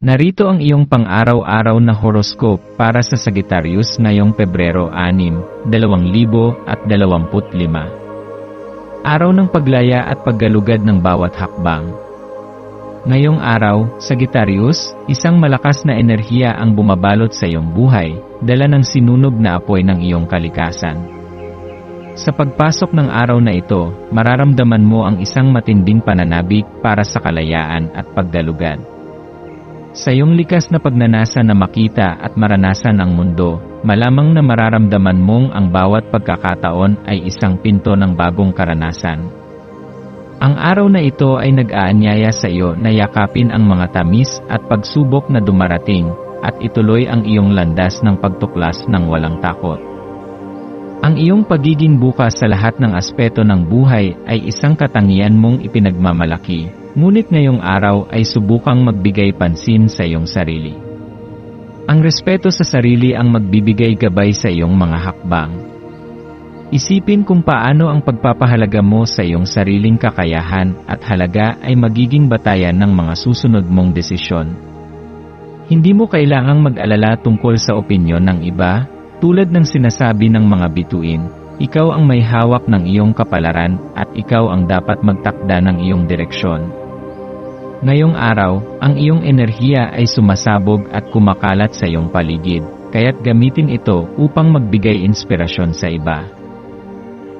Narito ang iyong pang-araw-araw na horoscope para sa Sagittarius ngayong Pebrero 6, 2025. Araw ng paglaya at paggalugad ng bawat hakbang. Ngayong araw, Sagittarius, isang malakas na enerhiya ang bumabalot sa iyong buhay, dala ng sinunog na apoy ng iyong kalikasan. Sa pagpasok ng araw na ito, mararamdaman mo ang isang matinding pananabik para sa kalayaan at paggalugad. Sa iyong likas na pagnanasa na makita at maranasan ang mundo, malamang na mararamdaman mong ang bawat pagkakataon ay isang pinto ng bagong karanasan. Ang araw na ito ay nag-aanyaya sa iyo na yakapin ang mga tamis at pagsubok na dumarating, at ituloy ang iyong landas ng pagtuklas ng walang takot. Ang iyong pagiging bukas sa lahat ng aspeto ng buhay ay isang katangian mong ipinagmamalaki, ngunit ngayong araw ay subukang magbigay pansin sa iyong sarili. Ang respeto sa sarili ang magbibigay gabay sa iyong mga hakbang. Isipin kung paano ang pagpapahalaga mo sa iyong sariling kakayahan at halaga ay magiging batayan ng mga susunod mong desisyon. Hindi mo kailangang mag-alala tungkol sa opinyon ng iba, tulad ng sinasabi ng mga bituin, ikaw ang may hawak ng iyong kapalaran at ikaw ang dapat magtakda ng iyong direksyon. Ngayong araw, ang iyong enerhiya ay sumasabog at kumakalat sa iyong paligid, kaya't gamitin ito upang magbigay inspirasyon sa iba.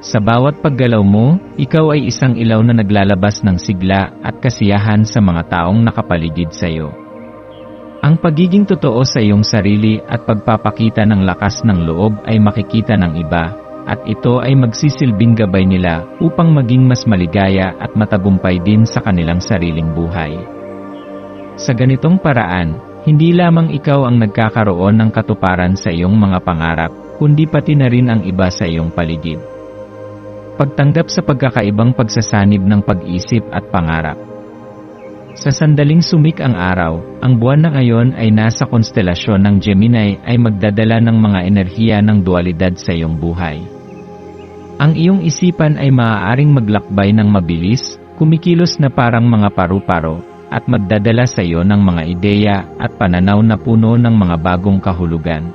Sa bawat paggalaw mo, ikaw ay isang ilaw na naglalabas ng sigla at kasiyahan sa mga taong nakapaligid sa iyo. Ang pagiging totoo sa iyong sarili at pagpapakita ng lakas ng loob ay makikita ng iba, at ito ay magsisilbing gabay nila upang maging mas maligaya at matagumpay din sa kanilang sariling buhay. Sa ganitong paraan, hindi lamang ikaw ang nagkakaroon ng katuparan sa iyong mga pangarap, kundi pati na rin ang iba sa iyong paligid. Pagtanggap sa pagkakaibang pagsasanib ng pag-isip at pangarap. Sa sandaling sumik ang araw, ang buwan na ngayon ay nasa konstelasyon ng Gemini ay magdadala ng mga enerhiya ng dualidad sa iyong buhay. Ang iyong isipan ay maaaring maglakbay ng mabilis, kumikilos na parang mga paru-paro, at magdadala sa iyo ng mga ideya at pananaw na puno ng mga bagong kahulugan.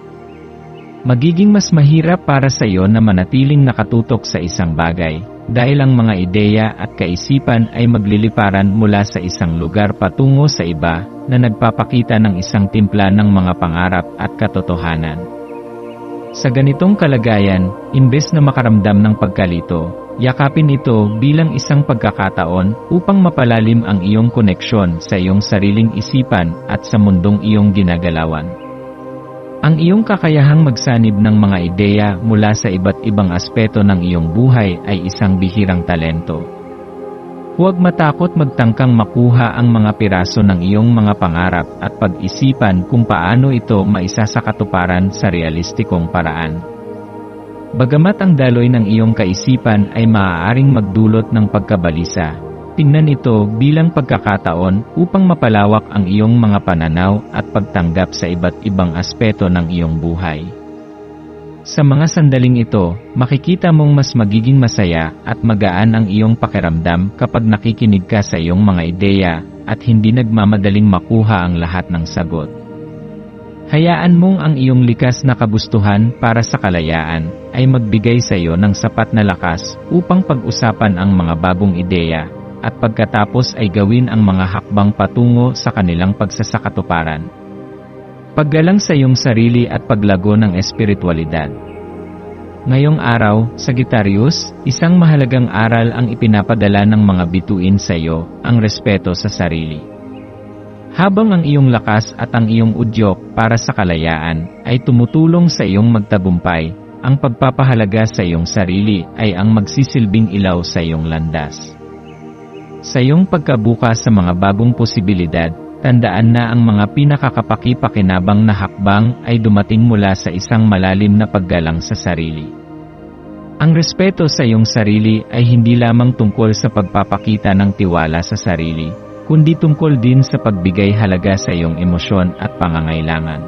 Magiging mas mahirap para sa iyo na manatiling nakatutok sa isang bagay, dahil ang mga ideya at kaisipan ay magliliparan mula sa isang lugar patungo sa iba na nagpapakita ng isang timpla ng mga pangarap at katotohanan. Sa ganitong kalagayan, imbes na makaramdam ng pagkalito, yakapin ito bilang isang pagkakataon upang mapalalim ang iyong koneksyon sa iyong sariling isipan at sa mundong iyong ginagalawan. Ang iyong kakayahang magsanib ng mga ideya mula sa iba't ibang aspeto ng iyong buhay ay isang bihirang talento. Huwag matakot magtangkang makuha ang mga piraso ng iyong mga pangarap at pag-isipan kung paano ito maisasakatuparan sa realistikong paraan. Bagamat ang daloy ng iyong kaisipan ay maaaring magdulot ng pagkabalisa, tingnan ito bilang pagkakataon upang mapalawak ang iyong mga pananaw at pagtanggap sa iba't ibang aspeto ng iyong buhay. Sa mga sandaling ito, makikita mong mas magiging masaya at magaan ang iyong pakiramdam kapag nakikinig ka sa iyong mga ideya at hindi nagmamadaling makuha ang lahat ng sagot. Hayaan mong ang iyong likas na kabustuhan para sa kalayaan ay magbigay sa iyo ng sapat na lakas upang pag-usapan ang mga bagong ideya at pagkatapos ay gawin ang mga hakbang patungo sa kanilang pagsasakatuparan. Paggalang sa iyong sarili at paglago ng espiritualidad. Ngayong araw, Sagittarius, isang mahalagang aral ang ipinapadala ng mga bituin sa iyo, ang respeto sa sarili. Habang ang iyong lakas at ang iyong udyok para sa kalayaan ay tumutulong sa iyong magtagumpay, ang pagpapahalaga sa iyong sarili ay ang magsisilbing ilaw sa iyong landas. Sa iyong pagkabuka sa mga bagong posibilidad, tandaan na ang mga pinakakapaki-pakinabang na hakbang ay dumating mula sa isang malalim na paggalang sa sarili. Ang respeto sa iyong sarili ay hindi lamang tungkol sa pagpapakita ng tiwala sa sarili, kundi tungkol din sa pagbigay halaga sa iyong emosyon at pangangailangan.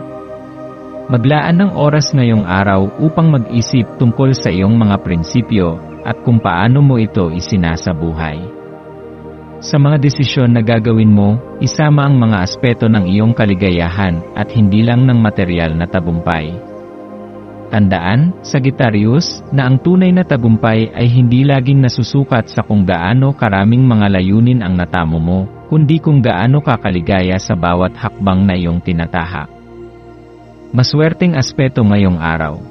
Maglaan ng oras ngayong araw upang mag-isip tungkol sa iyong mga prinsipyo at kung paano mo ito isinasabuhay. Sa mga desisyon na gagawin mo, isama ang mga aspeto ng iyong kaligayahan at hindi lang ng material na tabumpay. Tandaan, Sagittarius, na ang tunay na tagumpay ay hindi laging nasusukat sa kung gaano karaming mga layunin ang natamo mo, kundi kung gaano kakaligaya sa bawat hakbang na iyong tinatahak. Maswerteng aspeto ngayong araw.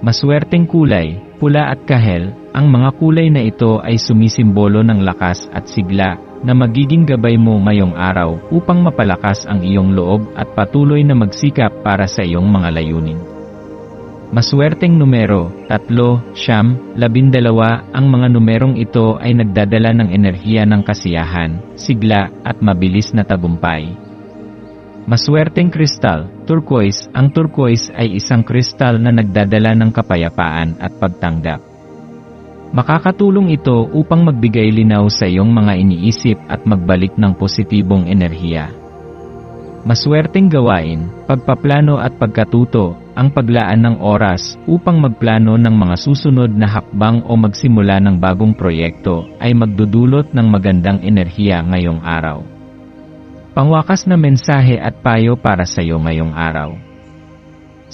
Maswerteng kulay, pula at kahel, ang mga kulay na ito ay sumisimbolo ng lakas at sigla na magiging gabay mo ngayong araw upang mapalakas ang iyong loob at patuloy na magsikap para sa iyong mga layunin. Maswerteng numero, tatlo, siyam, labindalawa, ang mga numerong ito ay nagdadala ng enerhiya ng kasiyahan, sigla, at mabilis na tagumpay. Maswerteng kristal, turquoise, ang turquoise ay isang kristal na nagdadala ng kapayapaan at pagtanggap. Makakatulong ito upang magbigay linaw sa iyong mga iniisip at magbalik ng positibong enerhiya. Maswerteng gawain, pagpaplano at pagkatuto, ang paglaan ng oras upang magplano ng mga susunod na hakbang o magsimula ng bagong proyekto ay magdudulot ng magandang enerhiya ngayong araw. Pangwakas na mensahe at payo para sa iyo ngayong araw.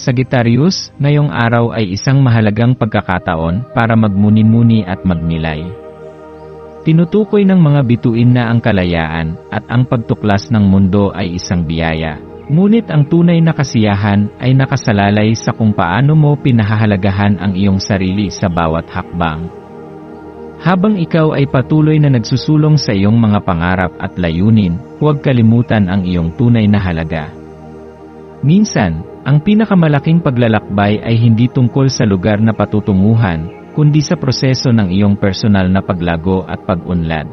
Sagittarius, ngayong araw ay isang mahalagang pagkakataon para magmuni-muni at magnilay. Tinutukoy ng mga bituin na ang kalayaan at ang pagtuklas ng mundo ay isang biyaya. Ngunit ang tunay na kasiyahan ay nakasalalay sa kung paano mo pinahahalagahan ang iyong sarili sa bawat hakbang. Habang ikaw ay patuloy na nagsusulong sa iyong mga pangarap at layunin, huwag kalimutan ang iyong tunay na halaga. Minsan, ang pinakamalaking paglalakbay ay hindi tungkol sa lugar na patutunguhan, kundi sa proseso ng iyong personal na paglago at pag-unlad.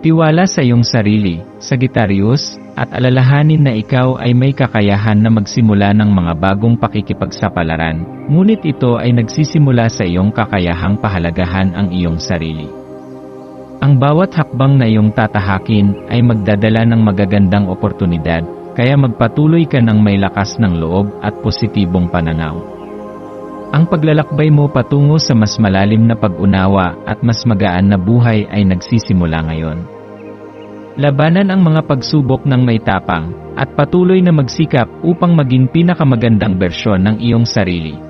Tiwala sa iyong sarili, Sagittarius, at alalahanin na ikaw ay may kakayahan na magsimula ng mga bagong pakikipagsapalaran, ngunit ito ay nagsisimula sa iyong kakayahang pahalagahan ang iyong sarili. Ang bawat hakbang na iyong tatahakin ay magdadala ng magagandang oportunidad, kaya magpatuloy ka ng may lakas ng loob at positibong pananaw. Ang paglalakbay mo patungo sa mas malalim na pag-unawa at mas magaan na buhay ay nagsisimula ngayon. Labanan ang mga pagsubok ng may tapang, at patuloy na magsikap upang maging pinakamagandang bersyon ng iyong sarili.